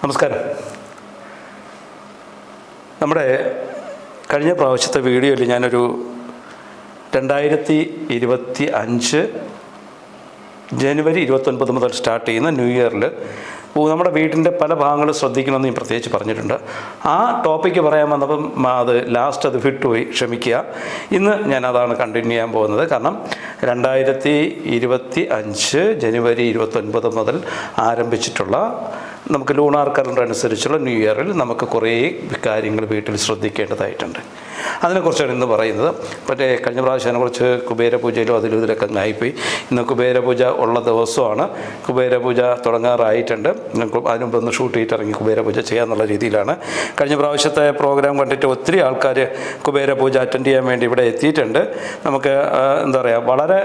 നമസ്കാരം. നമ്മുടെ കഴിഞ്ഞ പ്രാവശ്യത്തെ വീഡിയോയിൽ ഞാനൊരു രണ്ടായിരത്തി ഇരുപത്തി അഞ്ച് ജനുവരി ഇരുപത്തൊൻപത് മുതൽ സ്റ്റാർട്ട് ചെയ്യുന്ന ന്യൂ ഇയറിൽ നമ്മുടെ വീടിന്റെ പല ഭാഗങ്ങൾ ശ്രദ്ധിക്കണമെന്ന് ഞാൻ പ്രത്യേകിച്ച് പറഞ്ഞിട്ടുണ്ട്. ആ ടോപ്പിക്ക് പറയാൻ വന്നപ്പം അത് ലാസ്റ്റ് അത് വിട്ടുപോയി ക്ഷമിക്കുക. ഇന്ന് ഞാൻ അതാണ് കണ്ടിന്യൂ ചെയ്യാൻ പോകുന്നത്. കാരണം രണ്ടായിരത്തി ഇരുപത്തി അഞ്ച് ജനുവരി ഇരുപത്തൊൻപത് മുതൽ ആരംഭിച്ചിട്ടുള്ള നമുക്ക് ലൂണാർ കലണ്ടർ അനുസരിച്ചുള്ള ന്യൂ ഇയറിൽ നമുക്ക് കുറേ കാര്യങ്ങൾ വീട്ടിൽ ശ്രദ്ധിക്കേണ്ടതായിട്ടുണ്ട്. അതിനെക്കുറിച്ചാണ് ഇന്ന് പറയുന്നത്. മറ്റേ കഴിഞ്ഞ പ്രാവശ്യം അതിനെക്കുറിച്ച് കുബേരപൂജയിലും അതിലും ഇതിലൊക്കെ ആയിപ്പോയി. ഇന്ന് കുബേരപൂജ ഉള്ള ദിവസമാണ്. കുബേരപൂജ തുടങ്ങാറായിട്ടുണ്ട്. നമുക്ക് അതിന് മുമ്പ് ഒന്ന് ഷൂട്ട് ചെയ്തിട്ട് ഇറങ്ങി കുബേരപൂജ ചെയ്യാമെന്നുള്ള രീതിയിലാണ്. കഴിഞ്ഞ പ്രാവശ്യത്തെ പ്രോഗ്രാം കണ്ടിട്ട് ഒത്തിരി ആൾക്കാർ കുബേരപൂജ അറ്റൻഡ് ചെയ്യാൻ വേണ്ടി ഇവിടെ എത്തിയിട്ടുണ്ട്. നമുക്ക് എന്താ പറയുക വളരെ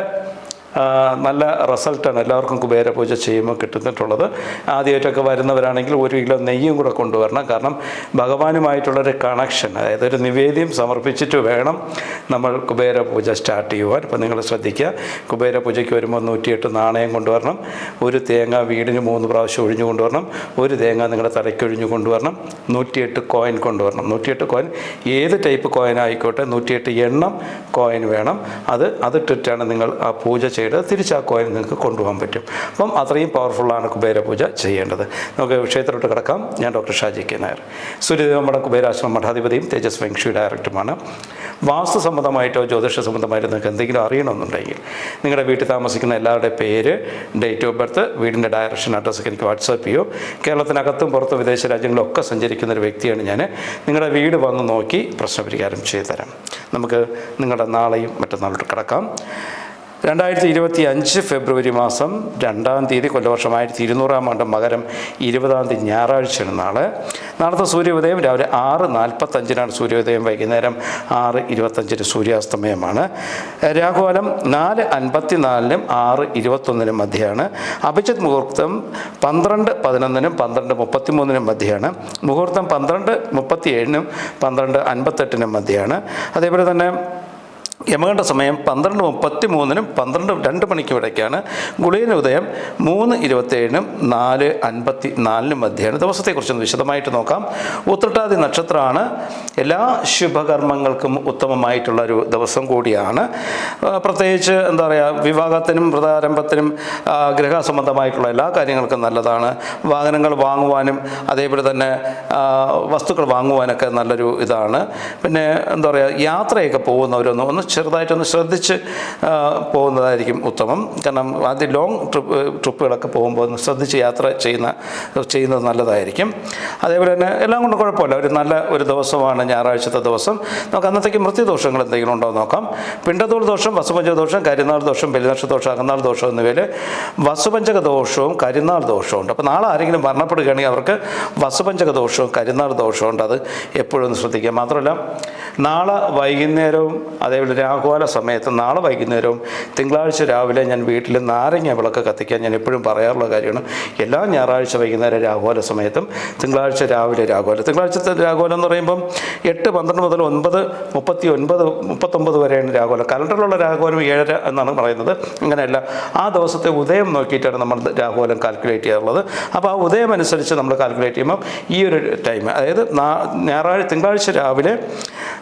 നല്ല റിസൾട്ടാണ് എല്ലാവർക്കും കുബേര പൂജ ചെയ്യുമ്പോൾ കിട്ടുന്നിട്ടുള്ളത്. ആദ്യമായിട്ടൊക്കെ വരുന്നവരാണെങ്കിൽ ഒരു കിലോ നെയ്യും കൂടെ കൊണ്ടുവരണം. കാരണം ഭഗവാനുമായിട്ടുള്ളൊരു കണക്ഷൻ അതായത് ഒരു നിവേദ്യം സമർപ്പിച്ചിട്ട് വേണം നമ്മൾ കുബേര പൂജ സ്റ്റാർട്ട് ചെയ്യുവാൻ. അപ്പോൾ നിങ്ങൾ ശ്രദ്ധിക്കുക കുബേര പൂജയ്ക്ക് വരുമ്പോൾ നൂറ്റിയെട്ട് നാണയം കൊണ്ടുവരണം. ഒരു തേങ്ങ വീടിന് മൂന്ന് പ്രാവശ്യം ഒഴിഞ്ഞു കൊണ്ടുവരണം. ഒരു തേങ്ങ നിങ്ങളുടെ തലയ്ക്ക് ഒഴിഞ്ഞു കൊണ്ടുവരണം. നൂറ്റിയെട്ട് കോയിൻ കൊണ്ടുവരണം. നൂറ്റിയെട്ട് കോയിൻ ഏത് ടൈപ്പ് കോയിൻ ആയിക്കോട്ടെ നൂറ്റിയെട്ട് എണ്ണം കോയിൻ വേണം. അത് അതിട്ടിട്ടാണ് നിങ്ങൾ ആ പൂജ ചെയ്ത് തിരിച്ച് ആ കോയിൻ നിങ്ങൾക്ക് കൊണ്ടുപോകാൻ പറ്റും. അപ്പം അത്രയും പവർഫുള്ളാണ് കുബേര പൂജ ചെയ്യേണ്ടത്. നമുക്ക് വിഷയത്തിലോട്ട് കിടക്കാം. ഞാൻ ഡോക്ടർ ഷാജി കെ നായർ സൂര്യദേവമ്മയുടെ കുബേരാശ്രമ മഠാധിപതിയും തേജസ് വെങ്ഷി ഡയറക്ടറുമാണ്. വാസ്തു സംബന്ധമായിട്ടോ ജ്യോതിഷ സംബന്ധമായിട്ടോ നിങ്ങൾക്ക് എന്തെങ്കിലും അറിയണമെന്നുണ്ടെങ്കിൽ നിങ്ങളുടെ വീട്ടിൽ താമസിക്കുന്ന എല്ലാവരുടെ പേര് ഡേറ്റ് ഓഫ് ബർത്ത് വീടിന്റെ ഡയറക്ഷൻ അഡ്രസ്സൊക്കെ എനിക്ക് വാട്സാപ്പ് ചെയ്യൂ. കേരളത്തിനകത്തും പുറത്തും വിദേശ രാജ്യങ്ങളിലൊക്കെ സഞ്ചരിക്കുന്ന ഒരു വ്യക്തിയാണ് ഞാൻ. നിങ്ങളുടെ വീട് വന്ന് നോക്കി പ്രശ്നപരിഹാരം ചെയ്തു തരാം നമുക്ക് നിങ്ങളുടെ നാളെയും മറ്റന്നാളോട്ട് കിടക്കാം. രണ്ടായിരത്തി ഇരുപത്തി അഞ്ച് ഫെബ്രുവരി മാസം രണ്ടാം തീയതി കൊല്ലവർഷം ആയിരത്തി ഇരുന്നൂറാം ആണ്ട് മകരം ഇരുപതാം തീയതി ഞായറാഴ്ചയാണ് നാളെ. നാളത്തെ സൂര്യോദയം രാവിലെ ആറ് നാൽപ്പത്തഞ്ചിനാണ് സൂര്യോദയം വൈകുന്നേരം ആറ് ഇരുപത്തഞ്ചിന് സൂര്യാസ്തമയമാണ്. രാഹുകാലം നാല് അൻപത്തിനാലിനും ആറ് ഇരുപത്തൊന്നിനും മധ്യയാണ്. അഭിജിത് മുഹൂർത്തം പന്ത്രണ്ട് പതിനൊന്നിനും പന്ത്രണ്ട് മുപ്പത്തിമൂന്നിനും മധ്യയാണ്. മുഹൂർത്തം പന്ത്രണ്ട് മുപ്പത്തിയേഴിനും പന്ത്രണ്ട് അൻപത്തെട്ടിനും മധ്യയാണ്. അതേപോലെ തന്നെ യമകണ്ഠ സമയം പന്ത്രണ്ട് മുപ്പത്തി മൂന്നിനും പന്ത്രണ്ട് രണ്ട് മണിക്കും ഇടയ്ക്കാണ് ഗുളിയന ഉദയം മൂന്ന് ഇരുപത്തേഴിനും നാല് അൻപത്തി നാലിനും മധ്യമാണ് ദിവസത്തെക്കുറിച്ചൊന്ന് വിശദമായിട്ട് നോക്കാം. ഉത്രട്ടാതി നക്ഷത്രമാണ്. എല്ലാ ശുഭകർമ്മങ്ങൾക്കും ഉത്തമമായിട്ടുള്ള ഒരു ദിവസം കൂടിയാണ്. പ്രത്യേകിച്ച് എന്താ പറയുക വിവാഹത്തിനും വ്രതാരംഭത്തിനും ഗ്രഹ സംബന്ധമായിട്ടുള്ള എല്ലാ കാര്യങ്ങൾക്കും നല്ലതാണ്. വാഹനങ്ങൾ വാങ്ങുവാനും അതേപോലെ തന്നെ വസ്തുക്കൾ വാങ്ങുവാനൊക്കെ നല്ലൊരു ഇതാണ്. പിന്നെ എന്താ പറയുക യാത്രയൊക്കെ പോകുന്നവരൊന്നും ഒന്ന് ചെറുതായിട്ടൊന്ന് ശ്രദ്ധിച്ച് പോകുന്നതായിരിക്കും ഉത്തമം. കാരണം ആദ്യം ലോങ് ട്രിപ്പ് ട്രിപ്പുകളൊക്കെ പോകുമ്പോൾ ഒന്ന് ശ്രദ്ധിച്ച് യാത്ര ചെയ്യുന്ന ചെയ്യുന്നത് നല്ലതായിരിക്കും. അതേപോലെ തന്നെ എല്ലാം കൊണ്ടും കുഴപ്പമില്ല. ഒരു നല്ല ഒരു ദിവസമാണ് ഞായറാഴ്ചത്തെ ദിവസം. നമുക്ക് അന്നത്തേക്ക് മൃത്യുദോഷങ്ങൾ എന്തെങ്കിലും ഉണ്ടോ നോക്കാം. പിണ്ടതോൾ ദോഷം വസുപഞ്ചക ദോഷം കരിനാൾ ദോഷം ബലിനക്ഷ ദോഷം അകന്നാൾ ദോഷം എന്നിവയിൽ വസുപഞ്ചക ദോഷവും കരിനാൾ ദോഷവും ഉണ്ട്. അപ്പോൾ നാളെ ആരെങ്കിലും മരണപ്പെടുകയാണെങ്കിൽ അവർക്ക് വസുപഞ്ചക ദോഷവും കരിനാൾ ദോഷവും ഉണ്ട്. അത് എപ്പോഴും ശ്രദ്ധിക്കുക. മാത്രമല്ല നാളെ വൈകുന്നേരവും അതേപോലെ രാഹുകാല സമയത്ത് നാളെ വൈകുന്നേരവും തിങ്കളാഴ്ച രാവിലെ ഞാൻ വീട്ടിൽ നാരങ്ങ വിളക്ക് കത്തിക്കാൻ ഞാൻ എപ്പോഴും പറയാറുള്ള കാര്യമാണ്. എല്ലാ ഞായറാഴ്ച വൈകുന്നേരം രാഘോല സമയത്തും തിങ്കളാഴ്ച രാവിലെ രാഘോല തിങ്കളാഴ്ചത്തെ രാഘോലം എന്ന് പറയുമ്പം എട്ട് പന്ത്രണ്ട് മുതൽ ഒൻപത് മുപ്പത്തി ഒൻപത് മുപ്പത്തൊമ്പത് വരെയാണ് രാഘോലം കലണ്ടറിലുള്ള രാഘോലം ഏഴര എന്നാണ് പറയുന്നത്. അങ്ങനെയല്ല ആ ദിവസത്തെ ഉദയം നോക്കിയിട്ടാണ് നമ്മൾ രാഘോലം കാൽക്കുലേറ്റ് ചെയ്യാറുള്ളത്. അപ്പോൾ ആ ഉദയം അനുസരിച്ച് നമ്മൾ കാൽക്കുലേറ്റ് ചെയ്യുമ്പം ഈ ഒരു ടൈം അതായത് ഞായറാഴ്ച തിങ്കളാഴ്ച രാവിലെ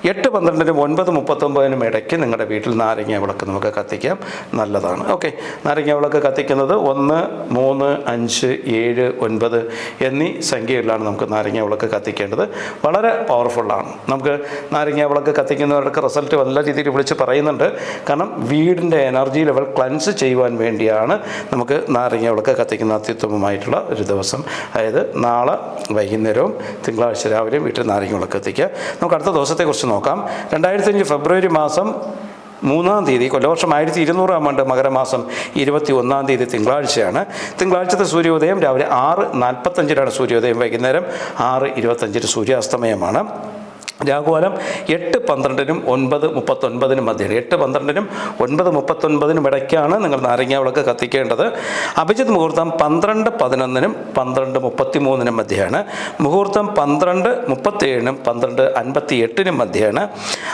എട്ട് പന്ത്രണ്ടിനും ഒൻപത് മുപ്പത്തൊമ്പതിനും ഇടയ്ക്ക് നിങ്ങളുടെ വീട്ടിൽ നാരങ്ങ വിളക്ക് നമുക്ക് കത്തിക്കാം. നല്ലതാണ്. ഓക്കെ. നാരങ്ങ വിളക്ക് കത്തിക്കുന്നത് ഒന്ന് മൂന്ന് അഞ്ച് ഏഴ് ഒൻപത് എന്നീ സംഖ്യകളിലാണ് നമുക്ക് നാരങ്ങ വിളക്ക് കത്തിക്കേണ്ടത്. വളരെ പവർഫുള്ളാണ് നമുക്ക് നാരങ്ങ വിളക്ക് കത്തിക്കുന്നവർക്ക് റിസൾട്ട് നല്ല രീതിയിൽ വിളിച്ച് പറയുന്നുണ്ട്. കാരണം വീടിന്റെ എനർജി ലെവൽ ക്ലൻസ് ചെയ്യുവാൻ വേണ്ടിയാണ് നമുക്ക് നാരങ്ങ വിളക്ക് കത്തിക്കുന്ന അത്യുത്തമമായിട്ടുള്ള ഒരു ദിവസം. അതായത് നാളെ വൈകുന്നേരവും തിങ്കളാഴ്ച രാവിലെയും വീട്ടിൽ നാരങ്ങ വിളക്ക് കത്തിക്കുക. നമുക്ക് അടുത്ത ദിവസത്തെക്കുറിച്ച് നോക്കാം. രണ്ടായിരത്തി അഞ്ച് ഫെബ്രുവരി മാസം മൂന്നാം തീയതി കൊല്ലവർഷം ആയിരത്തി ഇരുന്നൂറാം ആണ്ട് മകരമാസം ഇരുപത്തി ഒന്നാം തീയതി തിങ്കളാഴ്ചയാണ്. തിങ്കളാഴ്ചത്തെ സൂര്യോദയം രാവിലെ ആറ് നാൽപ്പത്തഞ്ചിനാണ് സൂര്യോദയം. വൈകുന്നേരം ആറ് ഇരുപത്തഞ്ചിന് സൂര്യാസ്തമയമാണ്. രാഹുകാലം എട്ട് പന്ത്രണ്ടിനും ഒൻപത് മുപ്പത്തൊൻപതിനും മധ്യമാണ് എട്ട് പന്ത്രണ്ടിനും ഒൻപത് മുപ്പത്തൊൻപതിനും ഇടയ്ക്കാണ് നിങ്ങൾ നാരങ്ങ വിളക്ക് കത്തിക്കേണ്ടത്. അഭിജിത് മുഹൂർത്തം പന്ത്രണ്ട് പതിനൊന്നിനും പന്ത്രണ്ട് മുപ്പത്തി മൂന്നിനും മധ്യയാണ്. മുഹൂർത്തം പന്ത്രണ്ട് മുപ്പത്തേഴിനും പന്ത്രണ്ട് അൻപത്തി എട്ടിനും മധ്യയാണ്.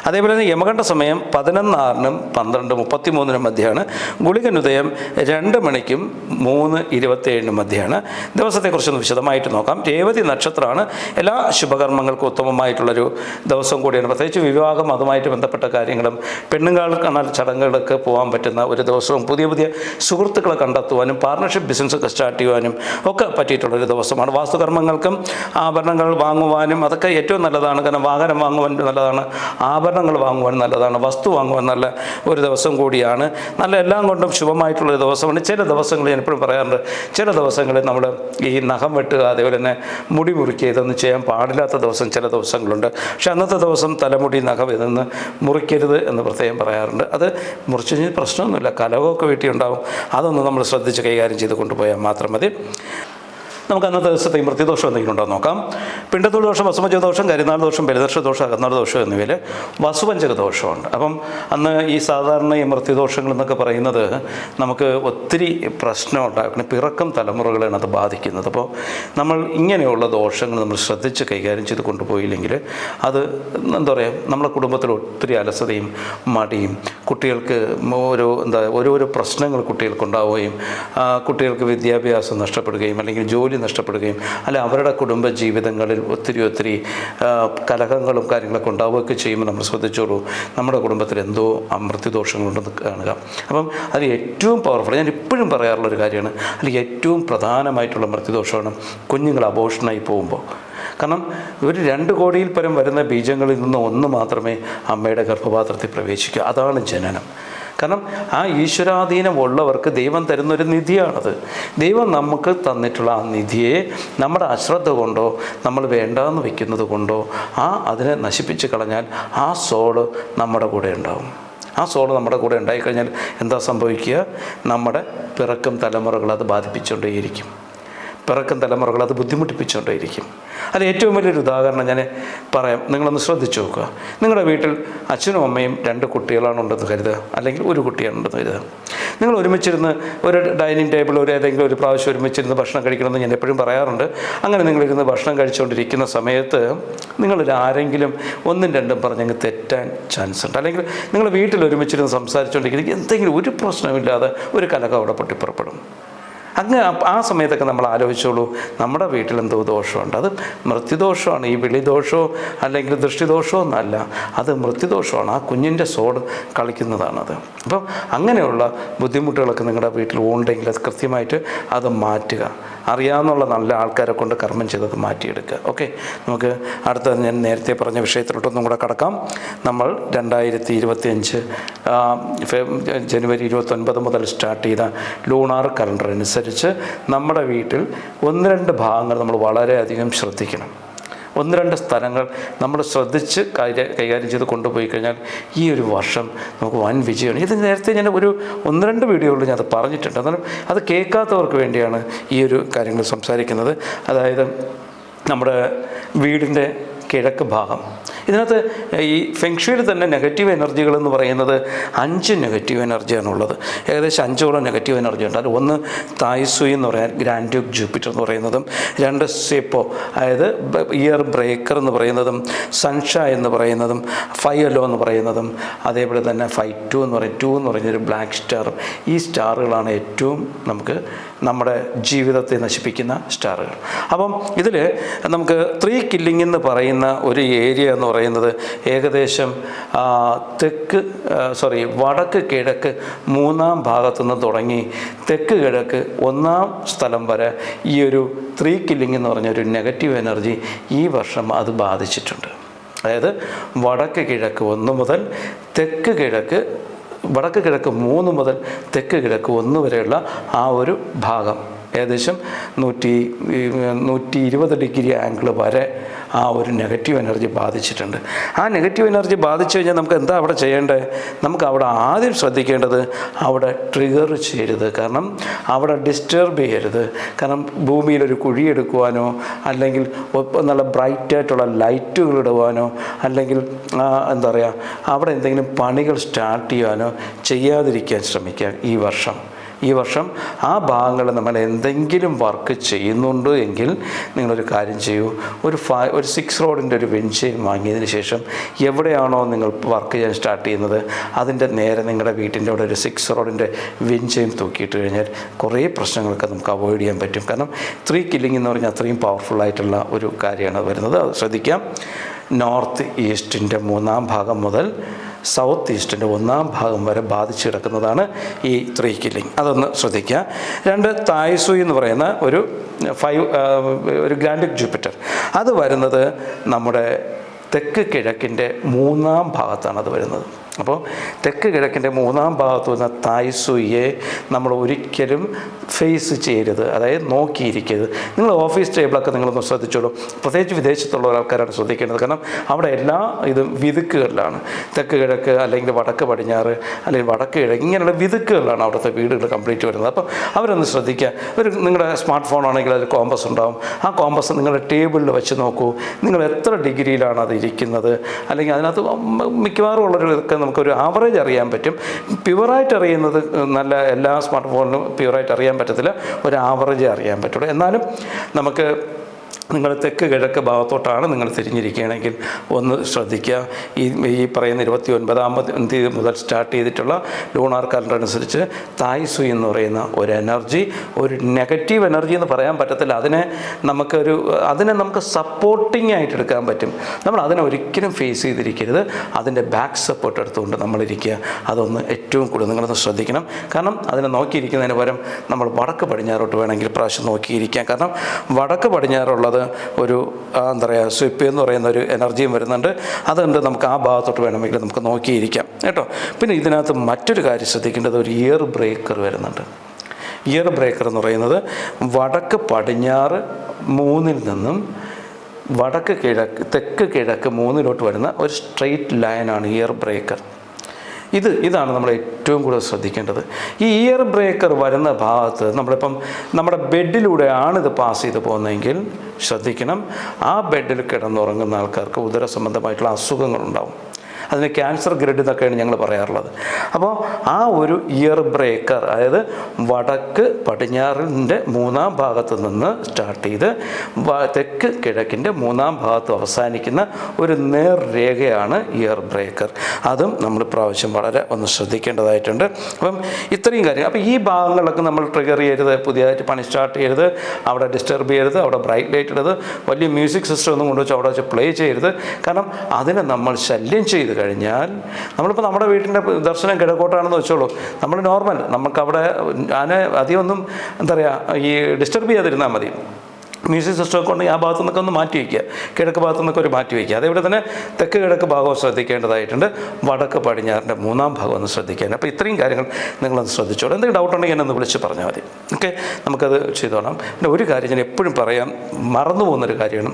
അതേപോലെ തന്നെ യമകണ്ഠ സമയം പതിനൊന്നാറിനും പന്ത്രണ്ട് മുപ്പത്തി മൂന്നിനും മധ്യയാണ് ഗുളികനുദയം രണ്ട് മണിക്കും മൂന്ന് ഇരുപത്തേഴിനും മധ്യയാണ്. ദിവസത്തെക്കുറിച്ചൊന്ന് വിശദമായിട്ട് നോക്കാം. രേവതി നക്ഷത്രമാണ്. എല്ലാ ശുഭകർമ്മങ്ങൾക്കും ഉത്തമമായിട്ടുള്ളൊരു ദിവസം കൂടിയാണ്. പ്രത്യേകിച്ച് വിവാഹം അതുമായിട്ട് ബന്ധപ്പെട്ട കാര്യങ്ങളും പെണ്ണുങ്ങൾ കാണാൻ ചടങ്ങുകളൊക്കെ പോകാൻ പറ്റുന്ന ഒരു ദിവസവും പുതിയ പുതിയ സുഹൃത്തുക്കളെ കണ്ടെത്തുവാനും പാർട്ണർഷിപ്പ് ബിസിനസ്സൊക്കെ സ്റ്റാർട്ട് ചെയ്യുവാനും ഒക്കെ പറ്റിയിട്ടുള്ളൊരു ദിവസമാണ്. വാസ്തുകർമ്മങ്ങൾക്കും ആഭരണങ്ങൾ വാങ്ങുവാനും അതൊക്കെ ഏറ്റവും നല്ലതാണ്. കാരണം വാഹനം വാങ്ങുവാൻ നല്ലതാണ് ആഭരണങ്ങൾ വാങ്ങുവാൻ നല്ലതാണ് വസ്തു വാങ്ങുവാൻ നല്ല ഒരു ദിവസം കൂടിയാണ്. നല്ല എല്ലാം കൊണ്ടും ശുഭമായിട്ടുള്ളൊരു ദിവസമാണ്. ചില ദിവസങ്ങൾ ഞാൻ എപ്പോഴും പറയാറുണ്ട് ചില ദിവസങ്ങളിൽ നമ്മൾ ഈ നഖം വെട്ടുക അതേപോലെ തന്നെ മുടി മുറിക്കുക ഇതൊന്നും ചെയ്യാൻ പാടില്ലാത്ത ദിവസം ചില ദിവസങ്ങളുണ്ട്. പക്ഷെ അന്നത്തെ ദിവസം തലമുടി നഖം ഇതൊന്ന് മുറിക്കരുത് എന്ന് പ്രത്യേകം പറയാറുണ്ട്. അത് മുറിച്ചു കഴിഞ്ഞാൽ പ്രശ്നമൊന്നുമില്ല. കലവൊക്കെ വീട്ടിൽ ഉണ്ടാവും. അതൊന്ന് നമ്മൾ ശ്രദ്ധിച്ച് കൈകാര്യം ചെയ്ത് കൊണ്ടുപോയാൽ മാത്രം മതി. നമുക്ക് അന്നത്തെ ദിവസത്തെ മൃത്യുദോഷം എന്തെങ്കിലും ഉണ്ടോ നോക്കാം. പിണ്ടത്തൂർ ദോഷം വസുപഞ്ചക ദോഷം കരിനാൾ ദോഷം ബലിദർശ ദോഷം അകന്നാൾ ദോഷം എന്നിവയിൽ വസുപഞ്ചക ദോഷമുണ്ട്. അപ്പം അന്ന് ഈ സാധാരണ ഈ മൃത്യുദോഷങ്ങൾ എന്നൊക്കെ പറയുന്നത് നമുക്ക് ഒത്തിരി പ്രശ്നം ഉണ്ടാക്കണം പിറക്കം തലമുറകളാണ് അത് ബാധിക്കുന്നത്. അപ്പോൾ നമ്മൾ ഇങ്ങനെയുള്ള ദോഷങ്ങൾ നമ്മൾ ശ്രദ്ധിച്ച് കൈകാര്യം ചെയ്ത് കൊണ്ടുപോയില്ലെങ്കിൽ അത് എന്താ പറയുക നമ്മുടെ കുടുംബത്തിൽ ഒത്തിരി അലസതയും മടിയും കുട്ടികൾക്ക് ഓരോ എന്താ ഓരോരോ പ്രശ്നങ്ങൾ കുട്ടികൾക്കുണ്ടാവുകയും കുട്ടികൾക്ക് വിദ്യാഭ്യാസം നഷ്ടപ്പെടുകയും അല്ലെങ്കിൽ ജോലി നഷ്ടപ്പെടുകയും അല്ലെ അവരുടെ കുടുംബ ജീവിതങ്ങളിൽ ഒത്തിരി ഒത്തിരി കലഹങ്ങളും കാര്യങ്ങളൊക്കെ ഉണ്ടാവുകയൊക്കെ ചെയ്യുമ്പോൾ നമ്മൾ ശ്രദ്ധിച്ചോളൂ. നമ്മുടെ കുടുംബത്തിൽ എന്തോ അമൃത്യദോഷങ്ങളുണ്ടെന്ന് കാണുക. അപ്പം അതിൽ ഏറ്റവും പവർഫുൾ ഞാൻ ഇപ്പോഴും പറയാറുള്ളൊരു കാര്യമാണ്. അതിൽ ഏറ്റവും പ്രധാനമായിട്ടുള്ള മൃത്യുദോഷമാണ് കുഞ്ഞുങ്ങൾ അബോഷനായി പോകുമ്പോൾ. കാരണം ഒരു രണ്ട് കോടിയിൽ പരം വരുന്ന ബീജങ്ങളിൽ നിന്ന് ഒന്ന് മാത്രമേ അമ്മയുടെ ഗർഭപാത്രത്തിൽ പ്രവേശിക്കൂ. അതാണ് ജനനം. കാരണം ആ ഈശ്വരാധീനം ഉള്ളവർക്ക് ദൈവം തരുന്നൊരു നിധിയാണത്. ദൈവം നമുക്ക് തന്നിട്ടുള്ള ആ നിധിയെ നമ്മുടെ അശ്രദ്ധ കൊണ്ടോ നമ്മൾ വേണ്ടാന്ന് വെക്കുന്നത് കൊണ്ടോ ആ അതിനെ നശിപ്പിച്ച് കളഞ്ഞാൽ ആ സോൾ നമ്മുടെ കൂടെ ഉണ്ടാവും. ആ സോൾ നമ്മുടെ കൂടെ ഉണ്ടായിക്കഴിഞ്ഞാൽ എന്താ സംഭവിക്കുക? നമ്മുടെ പിറക്കും തലമുറകൾ അത് ബാധിപ്പിച്ചുകൊണ്ടേയിരിക്കും. പിറക്കും തലമുറകൾ അത് ബുദ്ധിമുട്ടിപ്പിച്ചുകൊണ്ടേയിരിക്കും. അത് ഏറ്റവും വലിയൊരു ഉദാഹരണം ഞാൻ പറയാം. നിങ്ങളൊന്ന് ശ്രദ്ധിച്ചു നോക്കുക. നിങ്ങളുടെ വീട്ടിൽ അച്ഛനും അമ്മയും രണ്ട് കുട്ടികളാണ് ഉണ്ടെന്ന് കരുതുക. അല്ലെങ്കിൽ ഒരു കുട്ടിയാണ് ഉണ്ടെന്ന് കരുതുക. നിങ്ങൾ ഒരുമിച്ചിരുന്ന് ഒരു ഡൈനിങ് ടേബിൾ ഒരു ഏതെങ്കിലും ഒരു പ്രാവശ്യം ഒരുമിച്ചിരുന്ന് ഭക്ഷണം കഴിക്കണമെന്ന് ഞാൻ എപ്പോഴും പറയാറുണ്ട്. അങ്ങനെ നിങ്ങളിരുന്ന് ഭക്ഷണം കഴിച്ചുകൊണ്ടിരിക്കുന്ന സമയത്ത് നിങ്ങളിൽ ആരെങ്കിലും ഒന്നും രണ്ടും പറഞ്ഞങ്ങ് തെറ്റാൻ ചാൻസ് ഉണ്ട് അല്ലെങ്കിൽ നിങ്ങൾ വീട്ടിൽ ഒരുമിച്ചിരുന്ന് സംസാരിച്ചുകൊണ്ടിരിക്കുന്ന എന്തെങ്കിലും ഒരു പ്രശ്നമില്ലാതെ ഒരു കലക അവിടെ പൊട്ടിപ്പുറപ്പെടും. അങ്ങ് ആ സമയത്തൊക്കെ നമ്മൾ ആലോചിച്ചോളൂ. നമ്മുടെ വീട്ടിൽ എന്തോ ദോഷമുണ്ട്. അത് മൃത്യുദോഷമാണ്. ഈ വിളിദോഷമോ അല്ലെങ്കിൽ ദൃഷ്ടിദോഷമോ ഒന്നല്ല. അത് മൃത്യുദോഷമാണ്. ആ കുഞ്ഞിന്റെ സോഡ് കളിക്കുന്നതാണത്. അപ്പം അങ്ങനെയുള്ള ബുദ്ധിമുട്ടുകളൊക്കെ നിങ്ങളുടെ വീട്ടിൽ ഉണ്ടെങ്കിൽ അത് കൃത്യമായിട്ട് അത് മാറ്റുക. അറിയാവുന്നുള്ള നല്ല ആൾക്കാരെ കൊണ്ട് കർമ്മം ചെയ്തത് മാറ്റിയെടുക്കുക. ഓക്കെ നമുക്ക് അടുത്ത ഞാൻ നേരത്തെ പറഞ്ഞ വിഷയത്തിലോട്ടൊന്നും കൂടെ കടക്കാം. നമ്മൾ രണ്ടായിരത്തി ഇരുപത്തിയഞ്ച് ജനുവരി ഇരുപത്തൊൻപത് മുതൽ സ്റ്റാർട്ട് ചെയ്ത ലൂണാർ കലണ്ടർ അനുസരിച്ച് നമ്മുടെ വീട്ടിൽ ഒന്ന് രണ്ട് ഭാഗങ്ങൾ നമ്മൾ വളരെയധികം ശ്രദ്ധിക്കണം. ഒന്ന് രണ്ട് സ്ഥലങ്ങൾ നമ്മൾ ശ്രദ്ധിച്ച് കാര്യ കൈകാര്യം ചെയ്ത് കൊണ്ടുപോയി കഴിഞ്ഞാൽ ഈ ഒരു വർഷം നമുക്ക് വൻ വിജയമാണ്. ഇത് നേരത്തെ ഞാൻ ഒരു ഒന്ന് രണ്ട് വീഡിയോകളിൽ ഞാൻ അത് പറഞ്ഞിട്ടുണ്ട്. എന്നാലും അത് കേൾക്കാത്തവർക്ക് വേണ്ടിയാണ് ഈ ഒരു കാര്യങ്ങൾ സംസാരിക്കുന്നത്. അതായത് നമ്മുടെ വീടിന്റെ കിഴക്ക് ഭാഗം. ഇതിനകത്ത് ഈ ഫെങ്ഷുയിൽ തന്നെ നെഗറ്റീവ് എനർജികൾ എന്ന് പറയുന്നത് അഞ്ച് നെഗറ്റീവ് എനർജിയാണ് ഉള്ളത് ഏകദേശം അഞ്ചോളം നെഗറ്റീവ് എനർജി ഉണ്ട്. അത് ഒന്ന് തായ്സുയി എന്ന് പറയാൻ ഗ്രാൻഡ് ഡ്യൂക്ക് ജൂപ്പിറ്റർ എന്ന് പറയുന്നതും രണ്ട് സേപ്പോ അതായത് ഇയർ ബ്രേക്കർ എന്ന് പറയുന്നതും സൺഷ എന്ന് പറയുന്നതും ഫൈയലോ എന്ന് പറയുന്നതും അതേപോലെ തന്നെ ഫൈ ടു എന്ന് പറയും ടു എന്ന് പറയുന്നൊരു ബ്ലാക്ക് സ്റ്റാറും. ഈ സ്റ്റാറുകളാണ് ഏറ്റവും നമുക്ക് നമ്മുടെ ജീവിതത്തെ നശിപ്പിക്കുന്ന സ്റ്റാറുകൾ. അപ്പം ഇതിൽ നമുക്ക് ത്രീ കില്ലിംഗ് എന്ന് പറയുന്ന ഒരു ഏരിയ എന്ന് പറയുന്നത് ഏകദേശം തെക്ക് സോറി വടക്ക് കിഴക്ക് മൂന്നാം ഭാഗത്തു നിന്ന് തുടങ്ങി തെക്ക് കിഴക്ക് ഒന്നാം സ്ഥലം വരെ ഈ ഒരു ത്രീ കില്ലിംഗ് എന്ന് പറഞ്ഞ ഒരു നെഗറ്റീവ് എനർജി ഈ വർഷം അത് ബാധിച്ചിട്ടുണ്ട്. അതായത് വടക്ക് കിഴക്ക് ഒന്ന് മുതൽ തെക്ക് കിഴക്ക് വടക്ക് കിഴക്ക് മൂന്ന് മുതൽ തെക്ക് കിഴക്ക് ഒന്ന് വരെയുള്ള ആ ഒരു ഭാഗം. ഏകദേശം നൂറ്റി നൂറ്റി ഇരുപത് ഡിഗ്രി ആംഗിൾ വരെ ആ ഒരു നെഗറ്റീവ് എനർജി ബാധിച്ചിട്ടുണ്ട്. ആ നെഗറ്റീവ് എനർജി ബാധിച്ചു കഴിഞ്ഞാൽ നമുക്ക് എന്താ അവിടെ ചെയ്യേണ്ടത്? നമുക്ക് അവിടെ ആദ്യം ശ്രദ്ധിക്കേണ്ടത് അവിടെ ട്രിഗർ ചെയ്യരുത്. കാരണം അവിടെ ഡിസ്റ്റർബ് ചെയ്യരുത്. കാരണം ഭൂമിയിൽ ഒരു കുഴിയെടുക്കുവാനോ അല്ലെങ്കിൽ നല്ല ബ്രൈറ്റായിട്ടുള്ള ലൈറ്റുകൾ ഇടുവാനോ അല്ലെങ്കിൽ എന്താ പറയുക അവിടെ എന്തെങ്കിലും പണികൾ സ്റ്റാർട്ട് ചെയ്യാനോ ചെയ്യാതിരിക്കാൻ ശ്രമിക്കുക ഈ വർഷം. ഈ വർഷം ആ ഭാഗങ്ങളിൽ നമ്മൾ എന്തെങ്കിലും വർക്ക് ചെയ്യുന്നുണ്ട് എങ്കിൽ നിങ്ങളൊരു കാര്യം ചെയ്യൂ. ഒരു ഫൈ ഒരു സിക്സ് റോഡിന്റെ ഒരു വെഞ്ചെയിൻ വാങ്ങിയതിന് ശേഷം എവിടെയാണോ നിങ്ങൾ വർക്ക് ചെയ്യാൻ സ്റ്റാർട്ട് ചെയ്യുന്നത് അതിന്റെ നേരെ നിങ്ങളുടെ വീട്ടിന്റെ അവിടെ ഒരു സിക്സ് റോഡിന്റെ വെഞ്ചെയിൻ തൂക്കിയിട്ട് കഴിഞ്ഞാൽ കുറേ പ്രശ്നങ്ങളൊക്കെ നമുക്ക് അവോയ്ഡ് ചെയ്യാൻ പറ്റും. കാരണം ത്രീ കില്ലിംഗ് എന്ന് പറഞ്ഞാൽ അത്രയും പവർഫുൾ ആയിട്ടുള്ള ഒരു കാര്യമാണ് വരുന്നത്. അത് ശ്രദ്ധിക്കാം. നോർത്ത് ഈസ്റ്റിന്റെ മൂന്നാം ഭാഗം മുതൽ സൗത്ത് ഈസ്റ്റിന്റെ ഒന്നാം ഭാഗം വരെ ബാധിച്ച് കിടക്കുന്നതാണ് ഈ ത്രീ കില്ലിംഗ്. അതൊന്ന് ശ്രദ്ധിക്കുക. രണ്ട് തായ്സു എന്ന് പറയുന്ന ഒരു ഫൈവ് ഒരു ഗ്രാൻഡിക് ജൂപ്പിറ്റർ. അത് വരുന്നത് നമ്മുടെ തെക്ക് കിഴക്കിന്റെ മൂന്നാം ഭാഗത്താണ് അത് വരുന്നത്. അപ്പോൾ തെക്ക് കിഴക്കിന്റെ മൂന്നാം ഭാഗത്ത് വന്ന തായ്സുയെ നമ്മൾ ഒരിക്കലും ഫേസ് ചെയ്യരുത്. അതായത് നോക്കിയിരിക്കരുത്. നിങ്ങൾ ഓഫീസ് ടേബിളൊക്കെ നിങ്ങളൊന്ന് ശ്രദ്ധിച്ചോളൂ. പ്രത്യേകിച്ച് വിദേശത്തുള്ള ആൾക്കാരാണ് ശ്രദ്ധിക്കേണ്ടത്. കാരണം അവിടെ എല്ലാ ഇതും വിതുക്കുകളിലാണ്. തെക്ക് കിഴക്ക് അല്ലെങ്കിൽ വടക്ക് പടിഞ്ഞാറ് അല്ലെങ്കിൽ വടക്ക് കിഴക്ക് ഇങ്ങനെയുള്ള വിതുക്കുകളിലാണ് അവിടുത്തെ വീടുകൾ കംപ്ലീറ്റ് വരുന്നത്. അപ്പോൾ അവരൊന്ന് ശ്രദ്ധിക്കുക. ഒരു നിങ്ങളുടെ സ്മാർട്ട് ഫോൺ ആണെങ്കിൽ അതിൽ കോമ്പസ് ഉണ്ടാവും. ആ കോമ്പസ് നിങ്ങളുടെ ടേബിളിൽ വെച്ച് നോക്കൂ. നിങ്ങൾ എത്ര ഡിഗ്രിയിലാണ് അത് ഇരിക്കുന്നത്? അല്ലെങ്കിൽ അതിനകത്ത് മിക്കവാറും ഉള്ളൊരു ഇതൊക്കെ നമുക്കൊരു ആവറേജ് അറിയാൻ പറ്റും. പ്യുവറായിട്ട് അറിയുന്നത് നല്ല എല്ലാ സ്മാർട്ട് ഫോണിലും പ്യുവറായിട്ട് അറിയാൻ പറ്റത്തില്ല. ഒരു ആവറേജ് അറിയാൻ പറ്റുള്ളൂ. എന്നാലും നമുക്ക് നിങ്ങൾ തെക്ക് കിഴക്ക് ഭാഗത്തോട്ടാണ് നിങ്ങൾ തിരിഞ്ഞിരിക്കുകയാണെങ്കിൽ ഒന്ന് ശ്രദ്ധിക്കുക. ഈ ഈ പറയുന്ന ഇരുപത്തി ഒൻപതാമത് തീയതി മുതൽ സ്റ്റാർട്ട് ചെയ്തിട്ടുള്ള ലൂണാർ കലണ്ടർ അനുസരിച്ച് തായ്സു എന്ന് പറയുന്ന ഒരു എനർജി ഒരു നെഗറ്റീവ് എനർജി എന്ന് പറയാൻ പറ്റത്തില്ല. അതിനെ നമുക്കൊരു അതിനെ നമുക്ക് സപ്പോർട്ടിംഗ് ആയിട്ട് എടുക്കാൻ പറ്റും. നമ്മൾ അതിനെ ഒരിക്കലും ഫേസ് ചെയ്തിരിക്കരുത്. അതിന്റെ ബാക്ക് സപ്പോർട്ട് എടുത്തുകൊണ്ട് നമ്മളിരിക്കുക. അതൊന്ന് ഏറ്റവും കൂടുതൽ നിങ്ങളൊന്ന് ശ്രദ്ധിക്കണം. കാരണം അതിനെ നോക്കിയിരിക്കുന്നതിന് പകരം നമ്മൾ വടക്ക് പടിഞ്ഞാറോട്ട് വേണമെങ്കിൽ പ്രാവശ്യം നോക്കിയിരിക്കാം. കാരണം വടക്ക് പടിഞ്ഞാറുള്ളത് ഒരു ആ, എന്താ പറയുക സ്വിപ്പ് എന്ന് പറയുന്ന ഒരു എനർജിയും വരുന്നുണ്ട്. അതുകൊണ്ട് നമുക്ക് ആ ഭാഗത്തോട്ട് വേണമെങ്കിൽ നമുക്ക് നോക്കിയിരിക്കാം കേട്ടോ. പിന്നെ ഇതിനകത്ത് മറ്റൊരു കാര്യം ശ്രദ്ധിക്കേണ്ടത് ഒരു ഇയർ ബ്രേക്കർ വരുന്നുണ്ട്. ഇയർ ബ്രേക്കർ എന്ന് പറയുന്നത് വടക്ക് പടിഞ്ഞാറ് മൂന്നിൽ നിന്നും വടക്ക് കിഴക്ക് തെക്ക് കിഴക്ക് മൂന്നിലോട്ട് വരുന്ന ഒരു സ്ട്രെയിറ്റ് ലൈനാണ് ഇയർ ബ്രേക്കർ ഇത് ഇതാണ് നമ്മൾ ഏറ്റവും കൂടുതൽ ശ്രദ്ധിക്കേണ്ടത്. ഈ ഇയർ ബ്രേക്കർ വരുന്ന ഭാഗത്ത് നമ്മളിപ്പം നമ്മുടെ ബെഡിലൂടെയാണ് ഇത് പാസ് ചെയ്ത് പോകുന്നതെങ്കിൽ ശ്രദ്ധിക്കണം. ആ ബെഡിൽ കിടന്നുറങ്ങുന്ന ആൾക്കാർക്ക് ഉദര സംബന്ധമായിട്ടുള്ള അസുഖങ്ങളുണ്ടാവും. അതിന് ക്യാൻസർ ഗ്രിഡ് എന്നൊക്കെയാണ് ഞങ്ങൾ പറയാറുള്ളത്. അപ്പോൾ ആ ഒരു ഇയർ ബ്രേക്കർ അതായത് വടക്ക് പടിഞ്ഞാറിന്റെ മൂന്നാം ഭാഗത്ത് നിന്ന് സ്റ്റാർട്ട് ചെയ്ത് തെക്ക് കിഴക്കിന്റെ മൂന്നാം ഭാഗത്ത് അവസാനിക്കുന്ന ഒരു നേർരേഖയാണ് ഇയർ ബ്രേക്കർ. അതും നമ്മൾ പ്രാവശ്യം വളരെ ഒന്ന് ശ്രദ്ധിക്കേണ്ടതായിട്ടുണ്ട്. അപ്പം ഇത്രയും കാര്യങ്ങൾ അപ്പോൾ ഈ ഭാഗങ്ങളൊക്കെ നമ്മൾ ട്രിഗർ ചെയ്യരുത് പുതിയതായിട്ട് പണി സ്റ്റാർട്ട് ചെയ്യരുത് അവിടെ ഡിസ്റ്റർബ് ചെയ്യരുത് അവിടെ ബ്രൈറ്റ് ലൈറ്റ് ഇടരുത് വലിയ മ്യൂസിക് സിസ്റ്റം ഒന്നും കൊണ്ടുവച്ച് അവിടെ വെച്ച് പ്ലേ ചെയ്യരുത്. കാരണം അതിനെ നമ്മൾ ശല്യം ചെയ്ത് കഴിഞ്ഞാൽ നമ്മളിപ്പോൾ നമ്മുടെ വീട്ടിന്റെ ദർശനം കിഴക്കോട്ടാണെന്ന് വെച്ചോളൂ. നമ്മൾ നോർമൽ നമുക്കവിടെ ആനെ അധികം ഒന്നും എന്താ പറയുക ഈ ഡിസ്റ്റർബ് ചെയ്യാതിരുന്നാൽ മതി. മ്യൂസിക് സിസ്റ്റം ഒക്കെ ഉണ്ടെങ്കിൽ ആ ഭാഗത്തു നിന്നൊക്കെ ഒന്ന് മാറ്റി വയ്ക്കുക കിഴക്ക് ഭാഗത്തു നിന്നൊക്കെ ഒരു മാറ്റി വയ്ക്കുക അതേപോലെ തന്നെ തെക്ക് കിഴക്ക് ഭാഗവും ശ്രദ്ധിക്കേണ്ടതായിട്ടുണ്ട്. വടക്ക് പടിഞ്ഞാറിന്റെ മൂന്നാം ഭാഗം ഒന്ന് ശ്രദ്ധിക്കാൻ അപ്പോൾ ഇത്രയും കാര്യങ്ങൾ നിങ്ങളൊന്ന് ശ്രദ്ധിച്ചോളൂ. എന്തെങ്കിലും ഡൗട്ട് ഉണ്ടെങ്കിൽ എന്നെ ഒന്ന് വിളിച്ച് പറഞ്ഞാൽ മതി. ഓക്കെ നമുക്കത് ചെയ്തോളാം. പിന്നെ ഒരു കാര്യം ഞാൻ എപ്പോഴും പറയാം. മറന്നു പോകുന്നൊരു കാര്യമാണ്.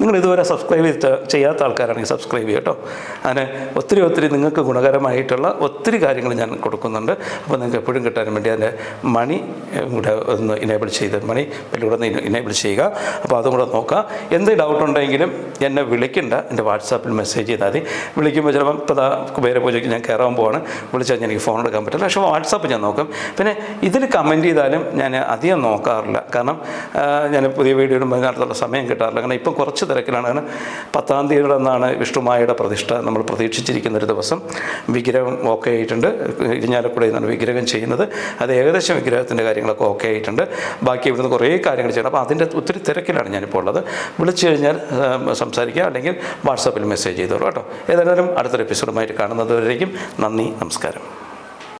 നിങ്ങൾ ഇതുവരെ സബ്സ്ക്രൈബ് ചെയ്ത ചെയ്യാത്ത ആൾക്കാരാണെങ്കിൽ സബ്സ്ക്രൈബ് ചെയ്യുക കേട്ടോ. ഒത്തിരി ഒത്തിരി നിങ്ങൾക്ക് ഗുണകരമായിട്ടുള്ള ഒത്തിരി കാര്യങ്ങൾ ഞാൻ കൊടുക്കുന്നുണ്ട്. അപ്പോൾ നിങ്ങൾക്ക് എപ്പോഴും കിട്ടാൻ വേണ്ടി അതിന്റെ മണി കൂടെ ഒന്ന് ഇനേബിൾ ചെയ്ത് മണി ബെല്ലൂടെ ഒന്ന് ഇനേബിൾ ചെയ്യുക. അപ്പോൾ അതും കൂടെ നോക്കുക. എന്ത് ഡൗട്ട് ഉണ്ടെങ്കിലും എന്നെ വിളിക്കണ്ട. എന്റെ വാട്സാപ്പിൽ മെസ്സേജ് ചെയ്താൽ മതി. വിളിക്കുമ്പോൾ ചിലപ്പം ഇപ്പോൾ കുബേര പൂജയ്ക്ക് ഞാൻ കയറാൻ പോവാണ്. വിളിച്ചാൽ എനിക്ക് ഫോൺ എടുക്കാൻ പറ്റില്ല. പക്ഷേ വാട്സാപ്പ് ഞാൻ നോക്കും. പിന്നെ ഇതിൽ കമന്റ് ചെയ്താലും ഞാൻ അധികം നോക്കാറില്ല. കാരണം ഞാൻ പുതിയ വീഡിയോ ഇടുമ്പോൾ അതിനകത്തുള്ള സമയം കിട്ടാറില്ല. കാരണം ഇപ്പം കുറച്ച് തിരക്കിലാണ്. കാരണം പത്താം തീയതിയുടെ അന്നാണ് വിഷ്ണുമായയുടെ പ്രതിഷ്ഠ നമ്മൾ പ്രതീക്ഷിച്ചിരിക്കുന്ന ഒരു ദിവസം. വിഗ്രഹം ഓക്കെ ആയിട്ടുണ്ട്. ഇരിഞ്ഞാലക്കുടയിൽ നിന്നാണ് വിഗ്രഹം ചെയ്യുന്നത്. അത് ഏകദേശം വിഗ്രഹത്തിന്റെ കാര്യങ്ങളൊക്കെ ഓക്കെ ആയിട്ടുണ്ട്. ബാക്കി ഇവിടുന്ന് കുറേ കാര്യങ്ങൾ ചെയ്യണം. അപ്പോൾ അതിന്റെ ഒത്തിരി തിരക്കിലാണ് ഞാനിപ്പോൾ ഉള്ളത്. വിളിച്ചു കഴിഞ്ഞാൽ സംസാരിക്കുക അല്ലെങ്കിൽ വാട്സാപ്പിൽ മെസ്സേജ് ചെയ്തോളൂ കേട്ടോ. ഏതായാലും അടുത്തൊരു എപ്പിസോഡുമായിട്ട് കാണുന്നത് വരേക്കും നന്ദി നമസ്കാരം.